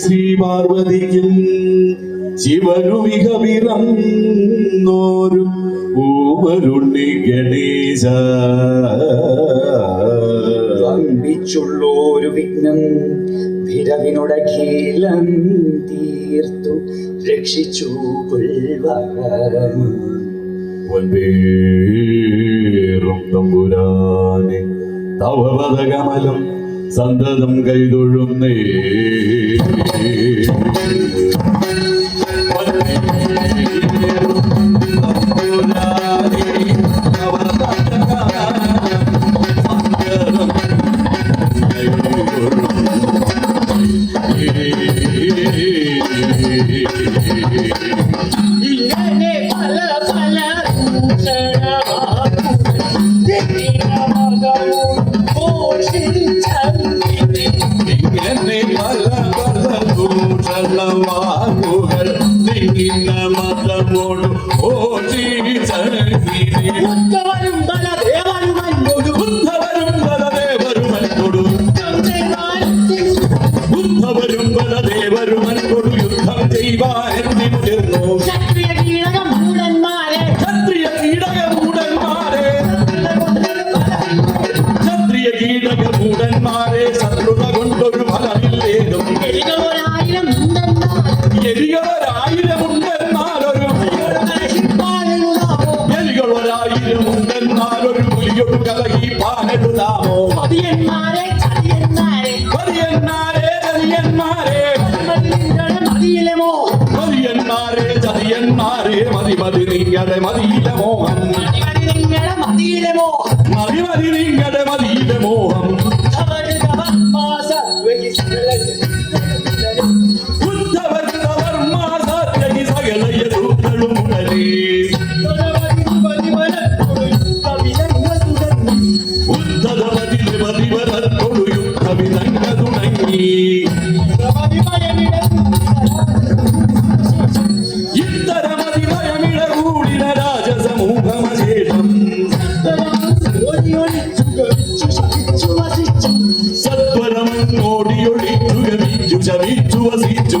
ശ്രീ പാർവതിക്കും പിറന്നോരു ഊവരുണ്ണി ഗണേശ. വമ്പിച്ചുള്ളോരു വിഘ്നം ഭിരവിനുടഖീലം തീർത്തു. രക്ഷിച്ചു വൻപേറും തമ്പുരാനെ തവപദകമലം സന്തതം കൈതൊഴുന്നേ. Yeah. ബുദ്ധവരും ബലദേവരുമൻകൊടു യുദ്ധം ചെയ്യുവാനെത്തിരുന്നു ക്ഷത്രിയ കീഴകം മൂടന്മാരെ. ക്ഷത്രിയ ശത്രുത കൊണ്ടൊരു ഫലമില്ലേതും പുലിയൊരു കലകി പാനെടുതാമോ മതിയന്മാരെ നിങ്ങളുടെ മതിയിലെ മോഹം. മതി മതി നിങ്ങളുടെ മതിയിലെ മോഹം. സത്വരമങ്ങോടിയൊളിച്ചു ഗമിച്ചു ശമിച്ചു വസിച്ചു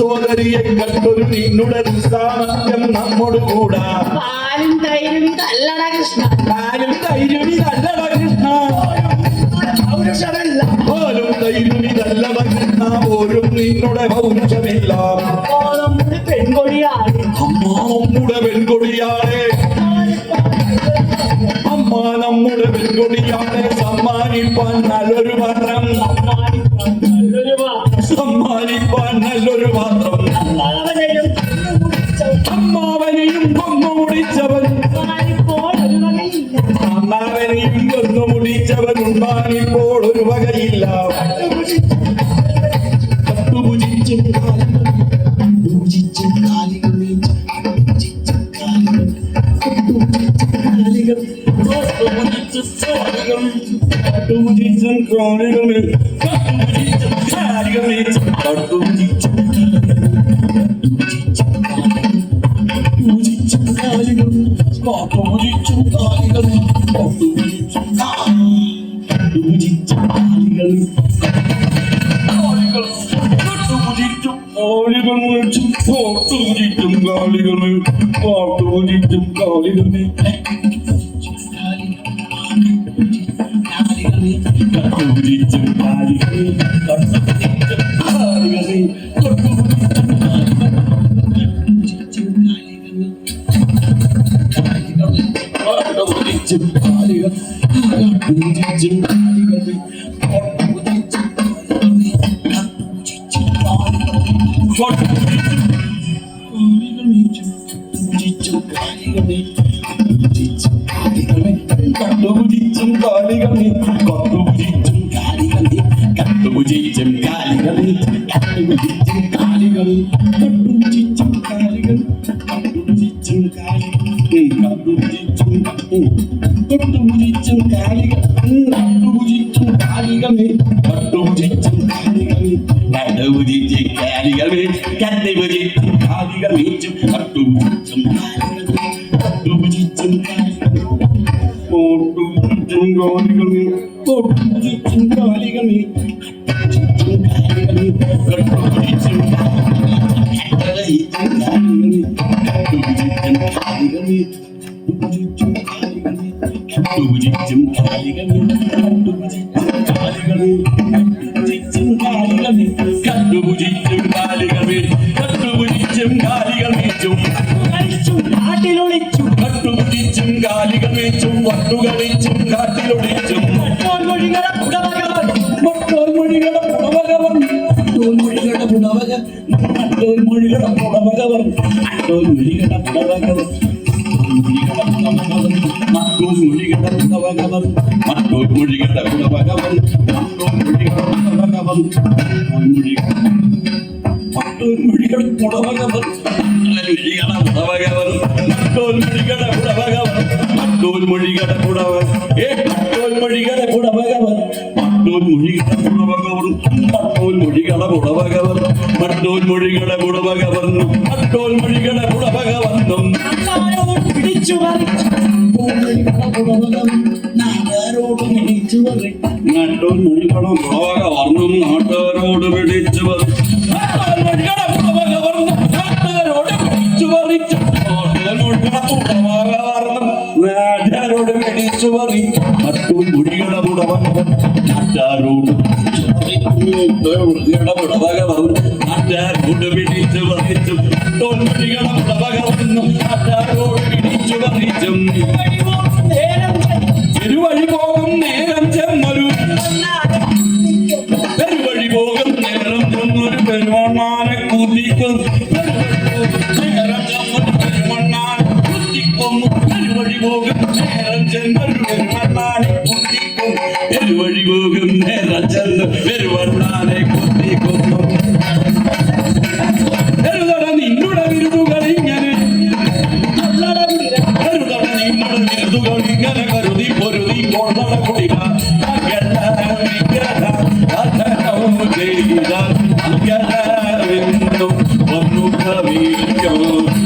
മത്സോദരിയെ കണ്ടൊരു നിന്നുടെ സാമർത്ഥ്യം നമ്മോട് കൂടാ. പാലും തൈരും കല്ലട കൃഷ്ണ. തൈരും പോലും തൈരുമി നല്ലട പാലിപ്പാൻ നല്ലൊരു പാത്രം അമ്മാവനെയും കൊന്നു മുടിച്ചവൻ. അമ്മാവനെയും കൊന്നു മുടിച്ചവൻ. ഉണ്ടാനിപ്പോൾ ഒരു വകയില്ല. കട്ടുപുജിച്ചും കാലം പൂജിച്ചും കാലികൾ പൂജിച്ചും കാലികൾ പൂജിച്ചും കാലികൾ കാളികൾ പാട്ടുപൂജിച്ചും കാളികൾ കാലുകൾ കാലുകൾ കണ്ടും ചിച്ചു കാലുകൾ കണ്ടും ചിച്ചു കാലുകൾ കണ്ടും ചിച്ചു തൊട്ടും ചിച്ചു കാലുകൾ കണ്ടും ചിച്ചു കാലുകളെ കണ്ടും ചിച്ചു കാലുകളെ നടവും ചിച്ചു കാലുകളെ കണ്ടും ചിച്ചു കാലുകൾ മീച്ചും കണ്ടും ചിച്ചും കാലുകൾ കണ്ടും ചിച്ചും കാലുകൾ ഓട്ടും പൂജിച്ചും കാലികളിൽ കണ്ടുപൂജിച്ചും കാലികളിൽ പൂജിച്ചും കാലികളിൽ കണ്ടുപൂജിച്ചും കാലികളിൽ കണ്ടുപൂജിച്ചും കാലികൾ മേച്ചും കളിച്ചും കാട്ടിലൊളിച്ചും കണ്ടുപൂജിച്ചും കാലികൾ മേച്ചും വട്ടുകളിച്ചും കാട്ടിലൊളിച്ചും മൊട്ടോൾ മൊഴികളെ പുടവകവൻ മൊട്ടോൾ മൊഴികളെ പുടവകവൻ മൊട്ടോൾ മൊഴികളുടെ പുടവക മൊട്ടോൾ മൊഴികളുടെ പുടവകവർ മൊട്ടോൾ മൊഴികളുടെ പുടവകവർ பகவன் மண்ணூர் மொழிகட உள்ள பகவன் மண்ணூர் மொழிகட உள்ள பகவன் மொழிகட மண்ணூர் மொழிகட உள்ள பகவன் மொழிகட உள்ள பகவன் மண்ணூர் மொழிகட உள்ள பகவன் மண்ணூர் மொழிகட புடவன் ஏ மண்ணூர் மொழிகட புட பகவன் மண்ணூர் மொழிகட புட பகவன் மண்ணூர் மொழிகட புட பகவன் மண்ணூர் மொழிகட புட பகவன் மண்ணூர் மொழிகட புட பகவன் பிடிச்சு வரை മൊഴികളും പുറവക വർണം നാട്ടുകാരോട് പിടിച്ചു നാട്ടുകാരോട് പിടിച്ചു പറിച്ചു നാട്ടുകാരോട് നാട്ടാരോട് കടിച്ചു പറി. മറ്റു മുഴികളമുടവൻ നാട്ടാരോട് ഇടപെടവകവും നാട്ടാരോട് പിടിച്ചു പറിച്ചും. തോൽമുഴികളമുടവകവെന്നും നാട്ടാരോട് പിടിച്ചു പറിച്ചും. பெருவந்தானை கொத்தி கொத்தும் பெருதொடர்ந்து இன்னொட விருதுகள் இங்கே பெருதொடர்ந்து இன்னொட விருதுகள் இங்கே கருதி பொருதி போனதொட குடிமா அங்கெல்லாம் ஒன்னு கவிக்கும்